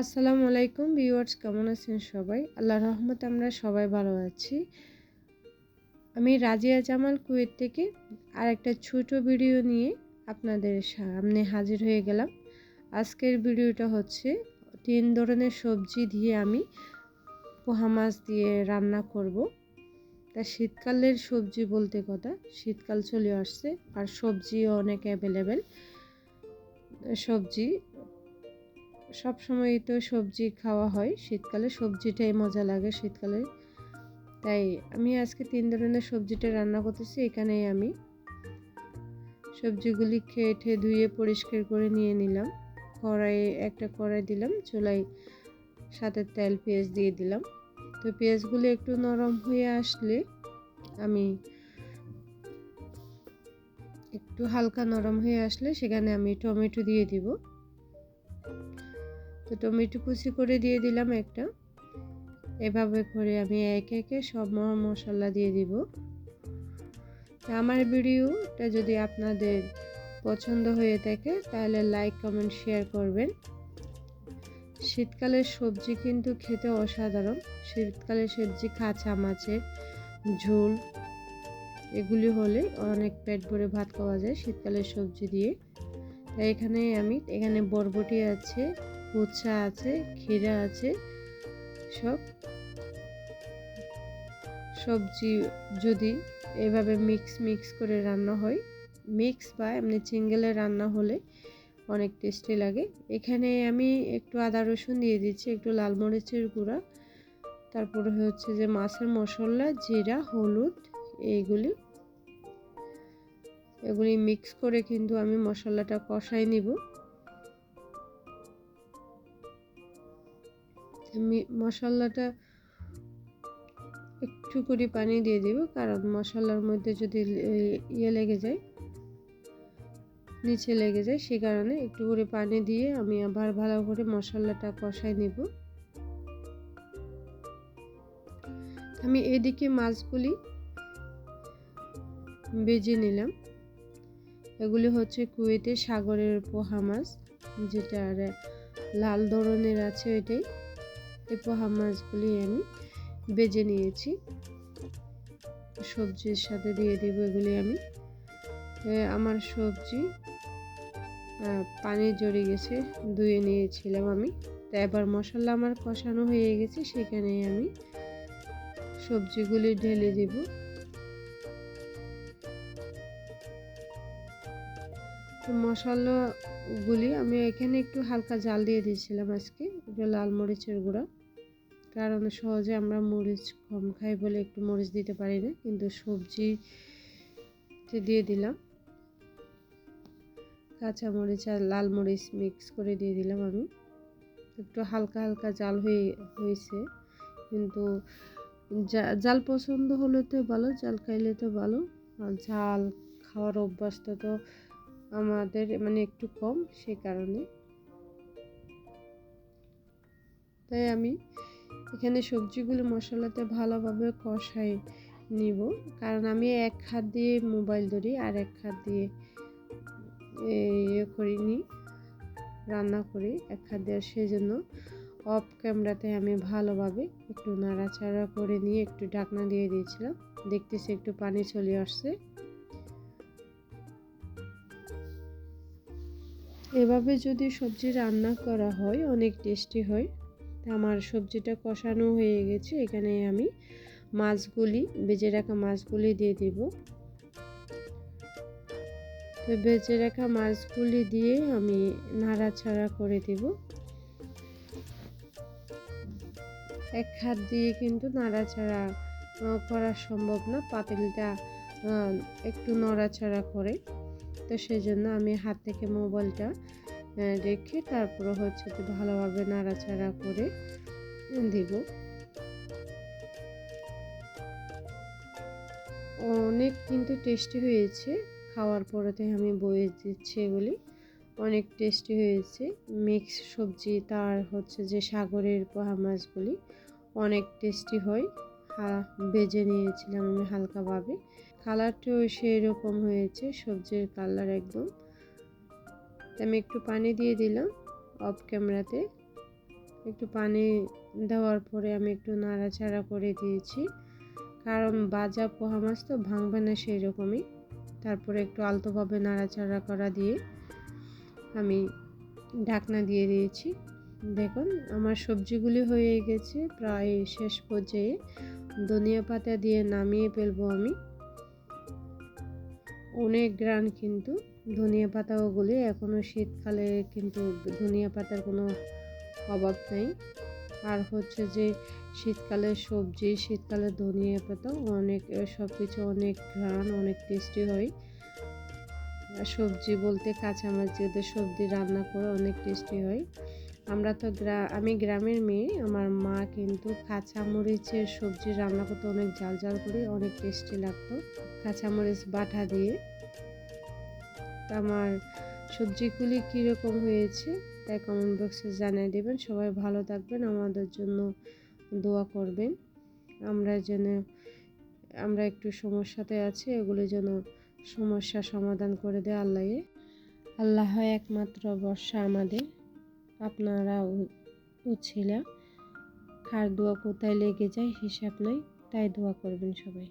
আসসালামু আলাইকুম ভিউয়ার্স, কেমন আছেন সবাই? আল্লাহ রহমতে আমরা সবাই ভালো আছি। আমি রাজিয়া জামাল কুয়েত থেকে আর একটা ছোট ভিডিও নিয়ে আপনাদের সামনে হাজির হয়ে গেলাম। আজকের ভিডিওটা হচ্ছে, তিন ধরনের সবজি দিয়ে আমি পোহা মাছ দিয়ে রান্না করব। তা শীতকালের সবজি বলতে কথা, শীতকাল চলে আসছে আর সবজিও অনেক অ্যাভেলেবেল সবজি সব সময় তো সবজি খাওয়া হয়। শীতকালে সবজিটাই মজা লাগে শীতকালে। তাই আমি আজকে তিন ধরনের সবজিটা রান্না করতেছি, এখানেই আমি। সবজিগুলি খেয়ে ঠেয়ে ধুয়ে পরিষ্কার করে নিয়ে নিলাম। কড়াইয়ে একটা কড়াই দিলাম চুলাই সাথে তেল, পেঁয়াজ দিয়ে দিলাম। তো পেঁয়াজগুলি একটু নরম হয়ে আসলে আমি একটু হালকা নরম হয়ে আসলে সেখানে আমি টমেটো দিয়ে দিব। তো টমেটো কুচি করে দিয়ে দিলাম একটা। এভাবে করে আমি একে একে সব মশলা দিয়ে দিব। আমার ভিডিওটা যদি আপনাদের পছন্দ হয়ে থাকে, তাহলে লাইক কমেন্ট শেয়ার করবেন। শীতকালের সবজি কিন্তু খেতে অসাধারণ। শীতকালের সবজি কাঁচা মাছের ঝোল, এগুলি হলে অনেক পেট ভরে ভাত খাওয়া যায় শীতকালের সবজি দিয়ে। তাই এখানে আমি, এখানে বরবটি আছে উচ্ছা আছে, ক্ষীরা আছে, সব। সবজি যদি এভাবে মিক্স মিক্স করে রান্না হয় মিক্স বা এমনি চিঙ্গেলে রান্না হলে অনেক টেস্টি লাগে। এখানে আমি একটু আদা রসুন দিয়ে দিচ্ছি, একটু লাল মরিচের গুঁড়া। তারপরে হচ্ছে যে মাছের মশলা, জিরা, হলুদ, এইগুলি। এগুলি মিক্স করে কিন্তু আমি মশলাটা কষাই নিব। মশলাটা একটু করে পানি দিয়ে দিব, কারণ মশলার মধ্যে যদি ইয়ে লেগে যায়, নিচে লেগে যায়, সে কারণে একটু করে পানি দিয়ে আমি আবার ভালো করে মশলাটা কষাই নিব। আমি এদিকে মাছগুলি বেজে নিলাম। এগুলি হচ্ছে কুয়েতে সাগরের পোহা মাছ, যেটা লাল ধরনের আছে ওইটাই। এই পোহা মাছগুলি আমি বেজে নিয়েছি। সবজির সাথে দিয়ে দিব এগুলি আমি। আমার সবজি পানি জড়ে গেছে, ধুয়ে নিয়েছিলাম আমি। তো এবার মশলা আমার কষানো হয়ে গেছে সেখানে আমি সবজিগুলি ঢেলে দিব। মশলাগুলি আমি এখানে একটু হালকা জাল দিয়ে দিয়েছিলাম আজকে, একটু লাল মরিচের গুঁড়া। কারণ সহজে আমরা মরিচ কম খাই বলে একটু মরিচ দিতে পারি না, কিন্তু সবজি দিয়ে দিলাম। কাঁচা মরিচ আর লাল মরিচ মিক্স করে দিয়ে দিলাম আমি। একটু হালকা হালকা জাল হয়ে, হয়েছে, কিন্তু জাল পছন্দ হলে তো ভালো, জাল খাইলে তো ভালো। আর ঝাল খাওয়ার অভ্যাসটা তো আমাদের মানে একটু কম সে কারণে। তাই আমি এখানে সবজিগুলো মশলাতে ভালোভাবে কষাই নিব। কারণ আমি এক হাত দিয়ে মোবাইল ধরি আর এক হাত দিয়ে ইয়ে করিনি, রান্না করি এক হাত দিয়ে। সেই জন্য অফ ক্যামেরাতে আমি ভালোভাবে একটু নাড়াচাড়া করে নিয়ে একটু ঢাকনা দিয়ে দিয়েছিলাম। দেখতেছি একটু পানি চলে আসছে। এভাবে যদি সবজি রান্না করা হয়, অনেক টেস্টি হয়। আমার সবজিটা কষানো হয়ে গেছে। এখানে আমি মাছগুলি, বেজে রাখা মাছগুলি দিয়ে দিব। তো বেজে রাখা মাছগুলি দিয়ে আমি নাড়াছাড়া করে দিব। এক হাত দিয়ে কিন্তু নাড়াচাড়া করা সম্ভব না। পাতিলটা একটু নড়াচাড়া করে। তো সেই জন্য আমি হাত থেকে মোবাইলটা রেখে তারপরে হচ্ছে তো ভালোভাবে নাড়াচাড়া করে দিব। অনেক কিন্তু টেস্টি হয়েছে, খাওয়ার পরেতে আমি বয়ে দিচ্ছি এগুলি। অনেক টেস্টি হয়েছে। মিক্স সবজি, তার হচ্ছে যে সাগরের পোহা মাছগুলি অনেক টেস্টি হয়। বেজে নিয়েছিলাম আমি হালকাভাবে। কালারটাও সেই রকম হয়েছে, সবজির কালার একদম। আমি একটু পানি দিয়ে দিলাম অফ ক্যামেরাতে একটু পানি দেওয়ার পরে আমি একটু নাড়াচাড়া করে দিয়েছি। কারণ বাজা পোহা মাছ তো ভাঙবে না সেই রকমই তারপরে একটু আলতোভাবে নাড়াচাড়া করা দিয়ে আমি ঢাকনা দিয়ে দিয়েছি। দেখুন, আমার সবজিগুলি হয়ে গেছে, প্রায় শেষ পর্যায়ে। ধনিয়া পাতা দিয়ে নামিয়ে ফেলব আমি। অনেক গ্রান কিন্তু। ধনিয়া পাতাগুলি এখনও শীতকালে কিন্তু ধনিয়া পাতার কোনো অভাব নেই। আর হচ্ছে যে শীতকালে সবজি, শীতকালে ধনিয়া পাতা অনেক সব কিছু অনেক ঘ্রাণ, অনেক টেস্টি হয়। সবজি বলতে কাঁচামাচ যেহেতু সবজি রান্না করে অনেক টেস্টি হয়। আমরা তো আমি গ্রামের মেয়ে, আমার মা কিন্তু কাঁচা মরিচের সবজি রান্না করতে অনেক জাল জাল করে, অনেক টেস্টি লাগতো। কাঁচামরিচ বাটা দিয়ে। আমার সবজিগুলি কীরকম হয়েছে তাই কমেন্ট বক্সে জানিয়ে দেবেন। সবাই ভালো থাকবেন, আমাদের জন্য দোয়া করবেন। আমরা যেন, আমরা একটু সমস্যাতে আছি, এগুলি যেন সমস্যা সমাধান করে দেয় আল্লাহ আল্লাহ একমাত্র বর্ষা আমাদের। আপনারা উছিলা খার দোয়া কোথায় লেগে যায় হিসাব নাই তাই দোয়া করবেন সবাই।